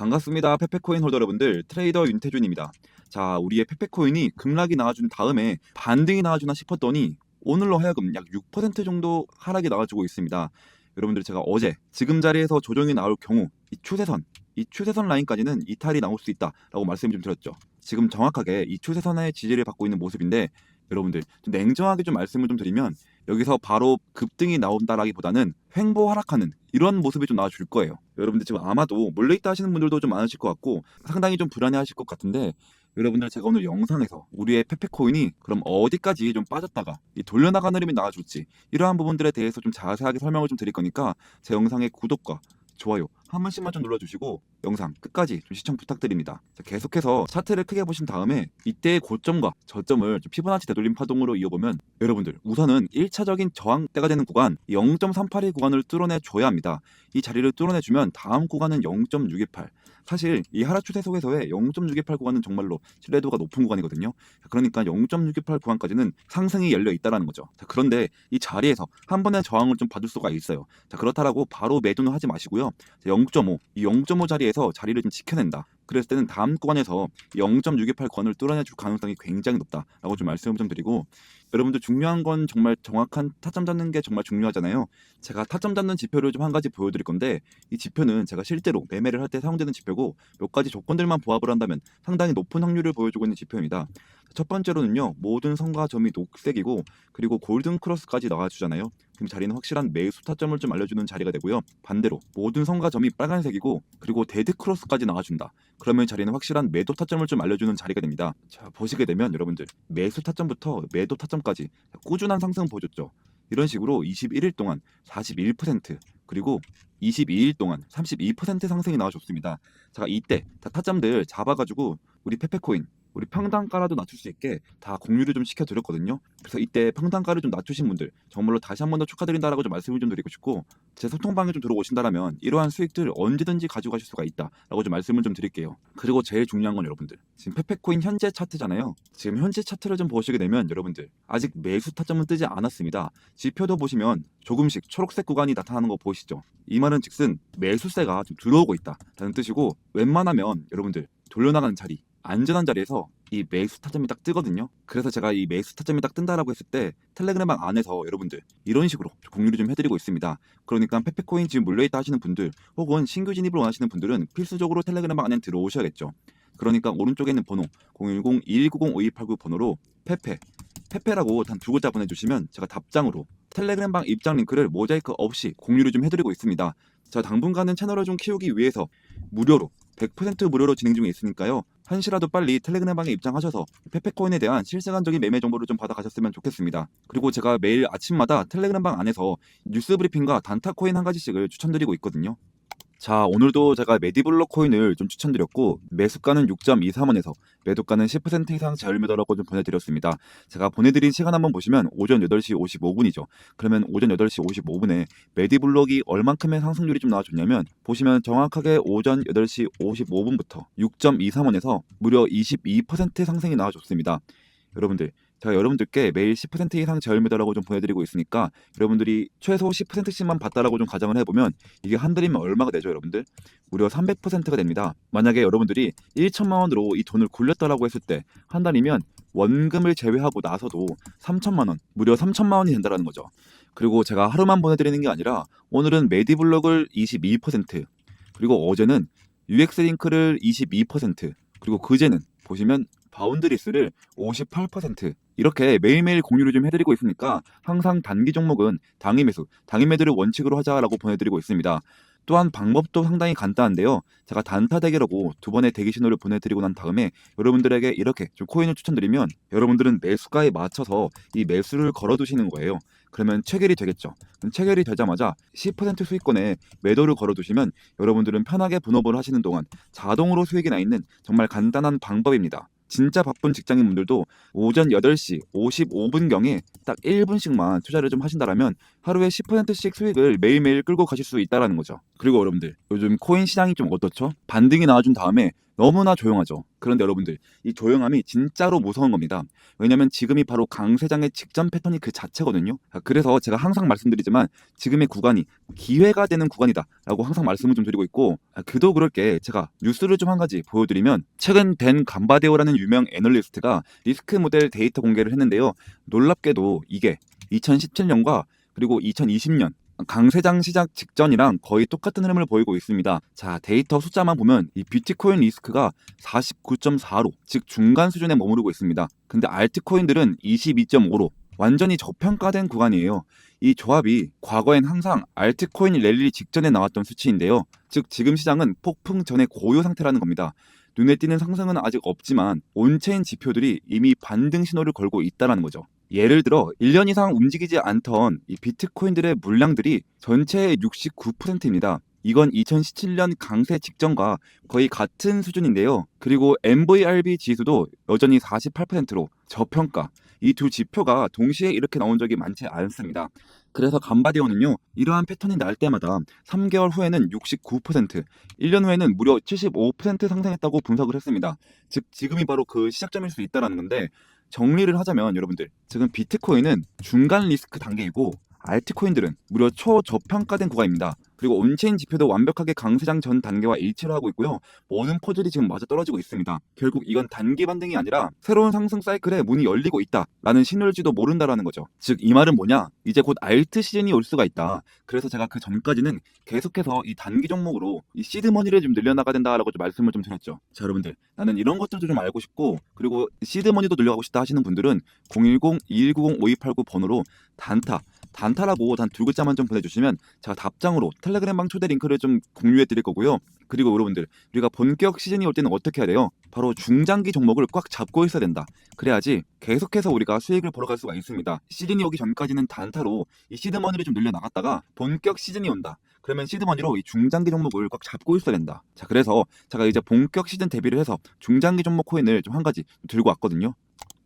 반갑습니다. 페페코인 홀더 여러분들, 트레이더 윤태준입니다. 자, 우리의 페페코인이 급락이 나와준 다음에 반등이 나와주나 싶었더니 오늘로 하여금 약 6% 정도 하락이 나와주고 있습니다. 여러분들 제가 어제 지금 자리에서 조정이 나올 경우 이 추세선, 이 추세선 라인까지는 이탈이 나올 수 있다라고 말씀 좀 드렸죠. 지금 정확하게 이 추세선의 지지를 받고 있는 모습인데 여러분들 좀 냉정하게 좀 말씀을 좀 드리면 여기서 바로 급등이 나온다라기보다는 횡보 하락하는 이런 모습이 좀 나와줄 거예요. 여러분들 지금 아마도 몰려있다 하시는 분들도 좀 많으실 것 같고 상당히 좀 불안해하실 것 같은데 여러분들 제가 오늘 영상에서 우리의 페페코인이 그럼 어디까지 좀 빠졌다가 이 돌려나가는 흐름이 나와줄지 이러한 부분들에 대해서 좀 자세하게 설명을 좀 드릴 거니까 제 영상의 구독과 좋아요 한 번씩만 좀 눌러주시고 영상 끝까지 좀 시청 부탁드립니다. 자, 계속해서 차트를 크게 보신 다음에 이때의 고점과 저점을 좀 피보나치 되돌림 파동으로 이어보면 여러분들 우선은 1차적인 저항대가 되는 구간 0.382 구간을 뚫어내 줘야 합니다. 이 자리를 뚫어내 주면 다음 구간은 0.628 사실 이 하락 추세 속에서의 0.628 구간은 정말로 신뢰도가 높은 구간이거든요. 자, 그러니까 0.628 구간까지는 상승이 열려 있다라는 거죠. 자, 그런데 이 자리에서 한 번의 저항을 좀 받을 수가 있어요. 자, 그렇다라고 바로 매도는 하지 마시고요. 0.5, 이 0.5 자리에서 자리를 좀 지켜낸다. 그랬을 때는 다음 구간에서 0.628 구간을 뚫어내줄 가능성이 굉장히 높다라고 좀 말씀을 좀 드리고 여러분들 중요한 건 정말 정확한 타점 잡는 게 정말 중요하잖아요. 제가 타점 잡는 지표를 좀 한 가지 보여드릴 건데 이 지표는 제가 실제로 매매를 할 때 사용되는 지표고 몇 가지 조건들만 부합을 한다면 상당히 높은 확률을 보여주고 있는 지표입니다. 첫 번째로는요 모든 선과 점이 녹색이고 그리고 골든 크로스까지 나와주잖아요. 그럼 자리는 확실한 매수 타점을 좀 알려주는 자리가 되고요. 반대로 모든 선과 점이 빨간색이고 그리고 데드 크로스까지 나와준다. 그러면 자리는 확실한 매도 타점을 좀 알려주는 자리가 됩니다. 자 보시게 되면 여러분들 매수 타점부터 매도 타점 까지 꾸준한 상승 보여줬죠. 이런 식으로 21일 동안 41% 그리고 22일 동안 32% 상승이 나와줬습니다. 자 이때 다 타점들 잡아가지고 우리 페페코인 우리 평단가라도 낮출 수 있게 다 공유를 좀 시켜드렸거든요. 그래서 이때 평단가를 좀 낮추신 분들 정말로 다시 한 번 더 축하드린다라고 좀 말씀을 좀 드리고 싶고 제 소통방에 좀 들어오신다라면 이러한 수익들 언제든지 가져가실 수가 있다라고 좀 말씀을 좀 드릴게요. 그리고 제일 중요한 건 여러분들 지금 페페코인 현재 차트잖아요. 지금 현재 차트를 좀 보시게 되면 여러분들 아직 매수 타점은 뜨지 않았습니다. 지표도 보시면 조금씩 초록색 구간이 나타나는 거 보이시죠? 이 말은 즉슨 매수세가 좀 들어오고 있다라는 뜻이고 웬만하면 여러분들 돌려나가는 자리 안전한 자리에서 이 매수 타점이 딱 뜨거든요. 그래서 제가 이 매수 타점이 딱 뜬다라고 했을 때 텔레그램방 안에서 여러분들 이런 식으로 공유를 좀 해드리고 있습니다. 그러니까 페페코인 지금 물려있다 하시는 분들 혹은 신규 진입을 원하시는 분들은 필수적으로 텔레그램방 안에 들어오셔야겠죠. 그러니까 오른쪽에 있는 번호 010-2190-5289 번호로 페페 페페라고 단 두 글자 보내주시면 제가 답장으로 텔레그램방 입장 링크를 모자이크 없이 공유를 좀 해드리고 있습니다. 자 당분간은 채널을 좀 키우기 위해서 무료로 100% 무료로 진행 중에 있으니까요. 한시라도 빨리 텔레그램방에 입장하셔서 페페코인에 대한 실시간적인 매매 정보를 좀 받아가셨으면 좋겠습니다. 그리고 제가 매일 아침마다 텔레그램방 안에서 뉴스 브리핑과 단타 코인 한 가지씩을 추천드리고 있거든요. 자, 오늘도 제가 메디블록 코인을 좀 추천드렸고 매수가는 6.23원에서 매도가는 10% 이상 자율매도라고 좀 보내드렸습니다. 제가 보내드린 시간 한번 보시면 오전 8시 55분이죠. 그러면 오전 8시 55분에 메디블록이 얼만큼의 상승률이 좀 나와줬냐면 보시면 정확하게 오전 8시 55분부터 6.23원에서 무려 22% 상승이 나와줬습니다. 여러분들 제가 여러분들께 매일 10% 이상 저율매도라고 좀 보내드리고 있으니까 여러분들이 최소 10%씩만 받다라고 좀 가정을 해보면 이게 한 달이면 얼마가 되죠 여러분들? 무려 300%가 됩니다. 만약에 여러분들이 1천만 원으로 이 돈을 굴렸다라고 했을 때 한 달이면 원금을 제외하고 나서도 3천만 원, 무려 3천만 원이 된다라는 거죠. 그리고 제가 하루만 보내드리는 게 아니라 오늘은 메디블록을 22% 그리고 어제는 UX링크를 22% 그리고 그제는 보시면 바운드리스를 58% 이렇게 매일매일 공유를 좀 해드리고 있으니까 항상 단기 종목은 당일 매수, 당일 매도를 원칙으로 하자라고 보내드리고 있습니다. 또한 방법도 상당히 간단한데요. 제가 단타 대기라고 두 번의 대기 신호를 보내드리고 난 다음에 여러분들에게 이렇게 좀 코인을 추천드리면 여러분들은 매수가에 맞춰서 이 매수를 걸어두시는 거예요. 그러면 체결이 되겠죠. 체결이 되자마자 10% 수익권에 매도를 걸어두시면 여러분들은 편하게 분업을 하시는 동안 자동으로 수익이 나 있는 정말 간단한 방법입니다. 진짜 바쁜 직장인분들도 오전 8시 55분경에 딱 1분씩만 투자를 좀 하신다라면 하루에 10%씩 수익을 매일매일 끌고 가실 수 있다라는 거죠. 그리고 여러분들 요즘 코인 시장이 좀 어떻죠? 반등이 나와준 다음에 너무나 조용하죠. 그런데 여러분들 이 조용함이 진짜로 무서운 겁니다. 왜냐면 지금이 바로 강세장의 직전 패턴이 그 자체거든요. 아, 그래서 제가 항상 말씀드리지만 지금의 구간이 기회가 되는 구간이다라고 항상 말씀을 좀 드리고 있고 아, 그도 그럴 게 제가 뉴스를 좀 한 가지 보여드리면 최근 댄 감바데오라는 유명 애널리스트가 리스크 모델 데이터 공개를 했는데요. 놀랍게도 이게 2017년과 그리고 2020년 강세장 시작 직전이랑 거의 똑같은 흐름을 보이고 있습니다. 자, 데이터 숫자만 보면 이 비트코인 리스크가 49.4로, 즉 중간 수준에 머무르고 있습니다. 근데 알트코인들은 22.5로 완전히 저평가된 구간이에요. 이 조합이 과거엔 항상 알트코인 랠리 직전에 나왔던 수치인데요. 즉 지금 시장은 폭풍 전의 고요 상태라는 겁니다. 눈에 띄는 상승은 아직 없지만 온체인 지표들이 이미 반등 신호를 걸고 있다는 거죠. 예를 들어 1년 이상 움직이지 않던 이 비트코인들의 물량들이 전체의 69%입니다. 이건 2017년 강세 직전과 거의 같은 수준인데요. 그리고 MVRB 지수도 여전히 48%로 저평가. 이 두 지표가 동시에 이렇게 나온 적이 많지 않습니다. 그래서 감바디오는요, 이러한 패턴이 날 때마다 3개월 후에는 69%, 1년 후에는 무려 75% 상승했다고 분석을 했습니다. 즉, 지금이 바로 그 시작점일 수 있다는 건데, 정리를 하자면 여러분들, 지금 비트코인은 중간 리스크 단계이고, 알트코인들은 무려 초저평가된 구간입니다. 그리고 온체인 지표도 완벽하게 강세장 전 단계와 일치를 하고 있고요. 모든 퍼즐이 지금 맞아 떨어지고 있습니다. 결국 이건 단기 반등이 아니라 새로운 상승 사이클에 문이 열리고 있다라는 신호일지도 모른다라는 거죠. 즉 이 말은 뭐냐? 이제 곧 알트 시즌이 올 수가 있다. 그래서 제가 그 전까지는 계속해서 이 단기 종목으로 이 시드 머니를 좀 늘려나가야 된다라고 좀 말씀을 좀 드렸죠. 자 여러분들 나는 이런 것들도 좀 알고 싶고 그리고 시드 머니도 늘려가고 싶다 하시는 분들은 010-2190-5289 번호로 단타 단타라고 단 두 글자만 좀 보내주시면 제가 답장으로 텔레그램방 초대 링크를 좀 공유해 드릴 거고요. 그리고 여러분들 우리가 본격 시즌이 올 때는 어떻게 해야 돼요? 바로 중장기 종목을 꽉 잡고 있어야 된다. 그래야지 계속해서 우리가 수익을 벌어갈 수가 있습니다. 시즌이 오기 전까지는 단타로 이 시드머니를 좀 늘려 나갔다가 본격 시즌이 온다. 그러면 시드머니로 이 중장기 종목을 꽉 잡고 있어야 된다. 자 그래서 제가 이제 본격 시즌 대비를 해서 중장기 종목 코인을 좀 한 가지 들고 왔거든요.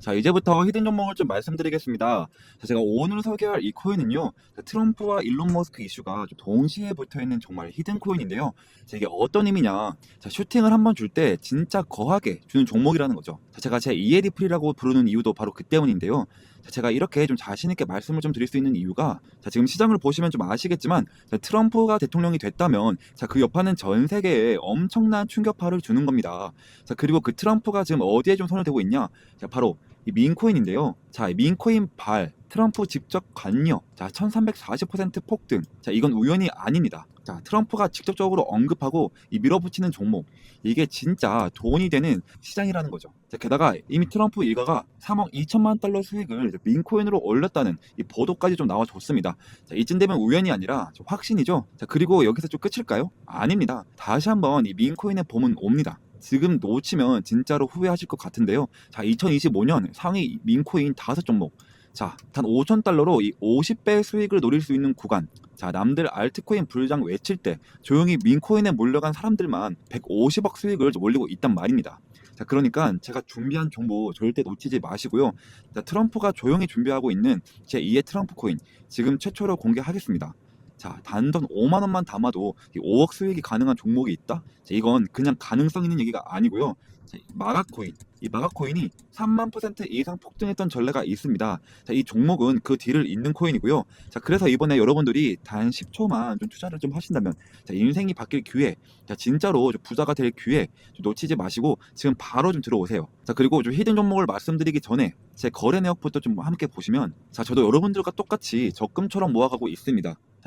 자 이제부터 히든 종목을 좀 말씀드리겠습니다. 자, 제가 오늘 소개할 이 코인은요 자, 트럼프와 일론 머스크 이슈가 좀 동시에 붙어 있는 정말 히든 코인인데요. 자, 이게 어떤 의미냐? 자 슈팅을 한 번 줄 때 진짜 거하게 주는 종목이라는 거죠. 자, 제가 제 이에디 프리라고 부르는 이유도 바로 그 때문인데요. 자, 제가 이렇게 좀 자신 있게 말씀을 좀 드릴 수 있는 이유가 자, 지금 시장을 보시면 좀 아시겠지만 자, 트럼프가 대통령이 됐다면 자, 그 여파는 전 세계에 엄청난 충격파를 주는 겁니다. 자, 그리고 그 트럼프가 지금 어디에 좀 손을 대고 있냐? 자, 바로 이 민코인인데요. 자, 이 민코인 발, 트럼프 직접 관여, 자, 1340% 폭등. 자, 이건 우연이 아닙니다. 자, 트럼프가 직접적으로 언급하고 이 밀어붙이는 종목. 이게 진짜 돈이 되는 시장이라는 거죠. 자, 게다가 이미 트럼프 일가가 3억 2천만 달러 수익을 민코인으로 올렸다는 이 보도까지 좀 나와줬습니다. 자, 이쯤 되면 우연이 아니라 좀 확신이죠. 자, 그리고 여기서 좀 끝일까요? 아닙니다. 다시 한번 이 민코인의 봄은 옵니다. 지금 놓치면 진짜로 후회하실 것 같은데요. 자, 2025년 상위 민코인 다섯 종목. 자, 단 5천 달러로 이 50배 수익을 노릴 수 있는 구간. 자, 남들 알트코인 불장 외칠 때 조용히 민코인에 몰려간 사람들만 150억 수익을 올리고 있단 말입니다. 자, 그러니까 제가 준비한 정보 절대 놓치지 마시고요. 자, 트럼프가 조용히 준비하고 있는 제 2의 트럼프 코인 지금 최초로 공개하겠습니다. 자, 단돈 5만 원만 담아도 이 5억 수익이 가능한 종목이 있다? 자, 이건 그냥 가능성 있는 얘기가 아니고요. 자, 이 마가코인, 이 마가코인이 3만 퍼센트 이상 폭등했던 전례가 있습니다. 자, 이 종목은 그 뒤를 잇는 코인이고요. 자, 그래서 이번에 여러분들이 단 10초만 좀 투자를 좀 하신다면, 자, 인생이 바뀔 기회, 자, 진짜로 좀 부자가 될 기회 좀 놓치지 마시고 지금 바로 좀 들어오세요. 자, 그리고 좀 히든 종목을 말씀드리기 전에 제 거래 내역부터 좀 함께 보시면, 자, 저도 여러분들과 똑같이 적금처럼 모아가고 있습니다.